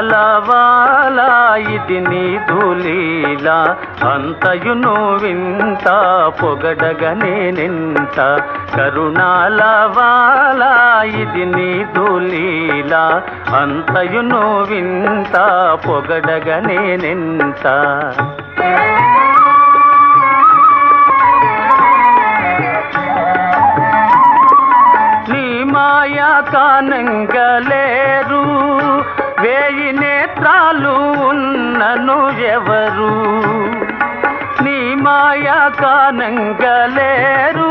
వాలా ఇది నీదు లీల అంతయును వింత పొగడగనే నింత కరుణాలవాలా ఇది నీదు లీల అంతయును వింత పొగడగనే నింత నీ మాయా కానంగలేరు. నన్ను ఎవరు నీ మాయా కానంగలేరు.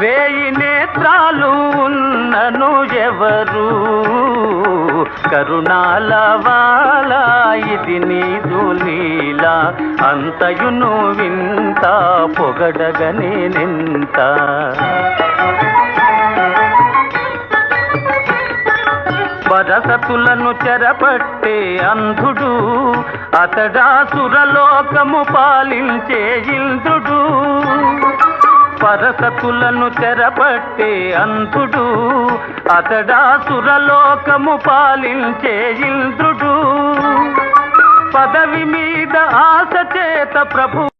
వేయి నేత్రాలు ఉన్నను ఎవరు కరుణాల వాలా ఇది నీదు లీల. అంతయును వింత పొగడగనే నింత. వరసతులను చెరపట్టే అంధుడు అతడాసురలోకము పాలించే ఇంద్రుడు. పరసతులను చెరపట్టే అంధుడు అతడాసురలోకము పాలించే ఇంద్రుడు. పదవి మీద ఆశ చేత ప్రభు